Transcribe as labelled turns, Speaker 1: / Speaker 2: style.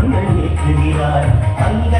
Speaker 1: தங்களுக்கு